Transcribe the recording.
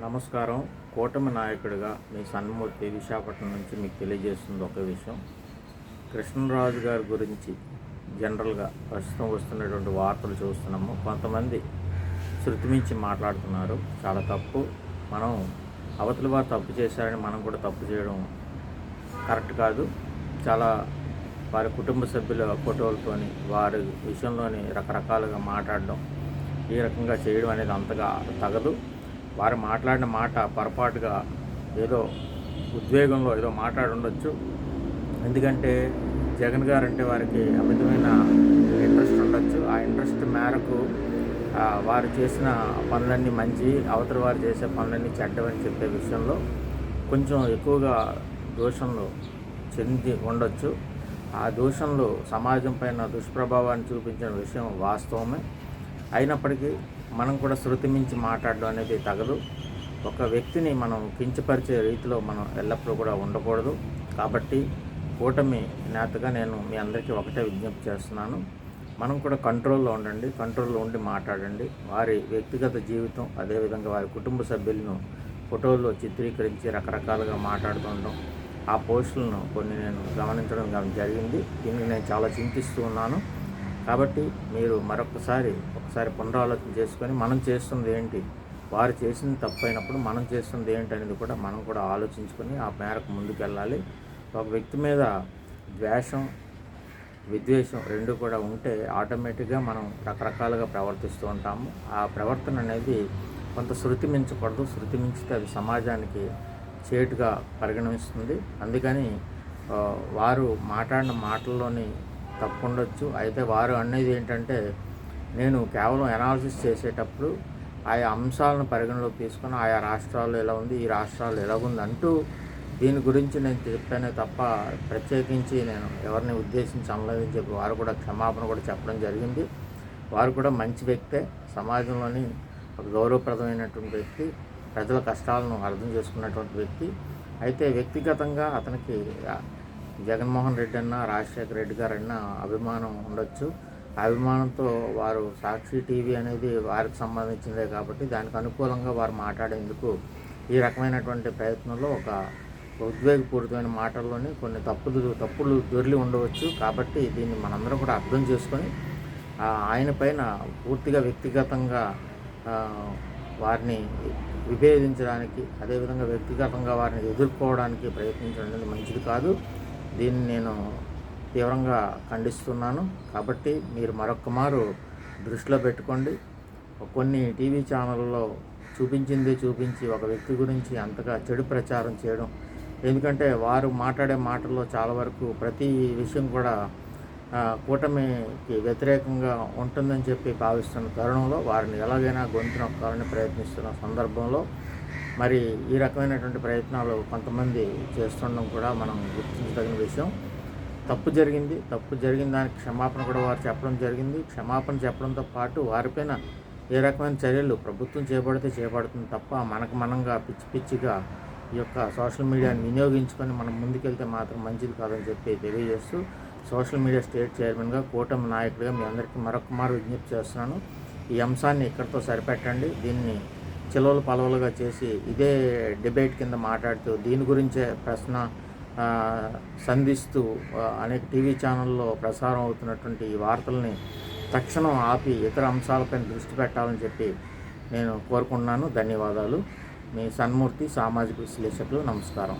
నమస్కారం. కూటమి నాయకుడిగా మీ సన్మూర్తి విశాఖపట్నం నుంచి మీకు తెలియజేస్తుంది ఒక విషయం. కృష్ణరాజు గారి గురించి జనరల్గా ప్రస్తుతం వస్తున్నటువంటి వార్తలు చూస్తున్నాము. కొంతమంది శృతిమించి మాట్లాడుతున్నారు. చాలా తప్పు. మనం అవతలి వారు తప్పు చేశారని మనం కూడా తప్పు చేయడం కరెక్ట్ కాదు. చాలా వారి కుటుంబ సభ్యుల ఫోటోలతోని వారి విషయంలోని రకరకాలుగా మాట్లాడడం ఈ రకంగా చేయడం అనేది అంతగా తగదు. వారు మాట్లాడిన మాట పొరపాటుగా ఏదో ఉద్వేగంలో ఏదో మాట్లాడి ఉండొచ్చు. ఎందుకంటే జగన్ గారు అంటే వారికి అమితమైన ఇంట్రెస్ట్ ఉండొచ్చు. ఆ ఇంట్రెస్ట్ మేరకు వారు చేసిన పనులన్నీ మంచి అవతల వారు చేసే పనులన్నీ చెడ్డమని చెప్పే విషయంలో కొంచెం ఎక్కువగా దోషంలో చెంది ఉండొచ్చు. ఆ దోషంలో సమాజం పైన దుష్ప్రభావాన్ని చూపించిన విషయం వాస్తవమే. అయినప్పటికీ మనం కూడా శృతి మించి మాట్లాడడం అనేది తగదు. ఒక వ్యక్తిని మనం కించపరిచే రీతిలో మనం ఎల్లప్పుడూ కూడా ఉండకూడదు. కాబట్టి కూటమి నేతగా నేను మీ అందరికీ ఒకటే విజ్ఞప్తి చేస్తున్నాను. మనం కూడా కంట్రోల్లో ఉండండి కంట్రోల్లో ఉండి మాట్లాడండి. వారి వ్యక్తిగత జీవితం అదేవిధంగా వారి కుటుంబ సభ్యులను ఫోటోల్లో చిత్రీకరించి రకరకాలుగా మాట్లాడుతుండడం ఆ పోస్టులను కొన్ని నేను గమనించడం జరిగింది. దీనికి నేను చాలా చింతిస్తూ ఉన్నాను. కాబట్టి మీరు మరొకసారి ఒకసారి పునరాలోచన చేసుకొని మనం చేస్తుంది ఏంటి? వారు చేసింది తప్పైనప్పుడు మనం చేస్తుంది ఏంటి అనేది కూడా మనం కూడా ఆలోచించుకొని ఆ మేరకు ముందుకు వెళ్ళాలి ఒక వ్యక్తి మీద ద్వేషం విద్వేషం రెండు కూడా ఉంటే ఆటోమేటిక్గా మనం రకరకాలుగా ప్రవర్తిస్తూ ఉంటాము. ఆ ప్రవర్తన అనేది కొంత శృతి మించకూడదు. శృతి మించితే అది సమాజానికి చేటుగా పరిగణిస్తుంది. అందుకని వారు మాట్లాడిన మాటల్లోని తప్పుండొచ్చు. అయితే వారు అనేది ఏంటంటే నేను కేవలం అనాలిసిస్ చేసేటప్పుడు ఆయా అంశాలను పరిగణలోకి తీసుకుని ఆయా రాష్ట్రాల్లో ఎలా ఉంది ఈ రాష్ట్రాలు ఎలా ఉంది అంటూ దీని గురించి నేను చెప్పానే తప్ప ప్రత్యేకించి నేను ఎవరిని ఉద్దేశించి అనలేదని చెప్పి వారు కూడా క్షమాపణ కూడా చెప్పడం జరిగింది. వారు కూడా మంచి వ్యక్తే. సమాజంలోని ఒక గౌరవప్రదమైనటువంటి వ్యక్తి ప్రజల కష్టాలను అర్థం చేసుకున్నటువంటి వ్యక్తి. అయితే వ్యక్తిగతంగా అతనికి జగన్మోహన్ రెడ్డి అన్న రాజశేఖర రెడ్డి గారు అన్న అభిమానం ఉండొచ్చు. అభిమానంతో వారు సాక్షి టీవీ అనేది వారికి సంబంధించిందే కాబట్టి దానికి అనుకూలంగా వారు మాట్లాడేందుకు ఈ రకమైనటువంటి ప్రయత్నంలో ఒక ఉద్వేగపూరితమైన మాటల్లోని కొన్ని తప్పులు తప్పులు దొరికి ఉండవచ్చు. కాబట్టి దీన్ని మనందరం కూడా అర్థం చేసుకొని ఆయన పైన పూర్తిగా వ్యక్తిగతంగా వారిని విభేదించడానికి అదేవిధంగా వ్యక్తిగతంగా వారిని ఎదుర్కోవడానికి ప్రయత్నించడం అనేది మంచిది కాదు. దీన్ని నేను తీవ్రంగా ఖండిస్తున్నాను. కాబట్టి మీరు మరొక మారు దృష్టిలో పెట్టుకోండి. కొన్ని టీవీ ఛానళ్ళలో చూపించింది చూపించి ఒక వ్యక్తి గురించి అంతగా చెడు ప్రచారం చేయడం. ఎందుకంటే వారు మాట్లాడే మాటల్లో చాలా వరకు ప్రతి విషయం కూడా కూటమికి వ్యతిరేకంగా ఉంటుందని చెప్పి భావిస్తున్న తరుణంలో వారిని ఎలాగైనా గొంతు నొక్కాలని ప్రయత్నిస్తున్న సందర్భంలో మరి ఈ రకమైనటువంటి ప్రయత్నాలు కొంతమంది చేస్తుండడం కూడా మనం గుర్తించదగిన విషయం. తప్పు జరిగింది తప్పు జరిగిన దానికి క్షమాపణ కూడా వారు చెప్పడం జరిగింది. క్షమాపణ చెప్పడంతో పాటు వారిపైన ఏ రకమైన చర్యలు ప్రభుత్వం చేపడితే చేపడుతుంది తప్ప మనకు మనంగా పిచ్చి పిచ్చిగా ఈ యొక్క సోషల్ మీడియాని వినియోగించుకొని మనం ముందుకెళ్తే మాత్రం మంచిది కాదని చెప్పి తెలియజేస్తూ సోషల్ మీడియా స్టేట్ చైర్మన్గా కూటమి నాయకుడిగా మీ అందరికీ మరొక మారు విజ్ఞప్తి చేస్తున్నాను. ఈ అంశాన్ని ఇక్కడితో సరిపెట్టండి. దీన్ని చిలవలు పలవలుగా చేసి ఇదే డిబేట్ కింద మాట్లాడుతూ దీని గురించే ప్రశ్న సంధిస్తూ అనేక టీవీ ఛానల్లో ప్రసారం అవుతున్నటువంటి ఈ వార్తల్ని తక్షణం ఆపి ఇతర అంశాలపై దృష్టి పెట్టాలని చెప్పి నేను కోరుకుంటున్నాను. ధన్యవాదాలు. మీ సన్మూర్తి సామాజిక విశ్లేషకులు నమస్కారం.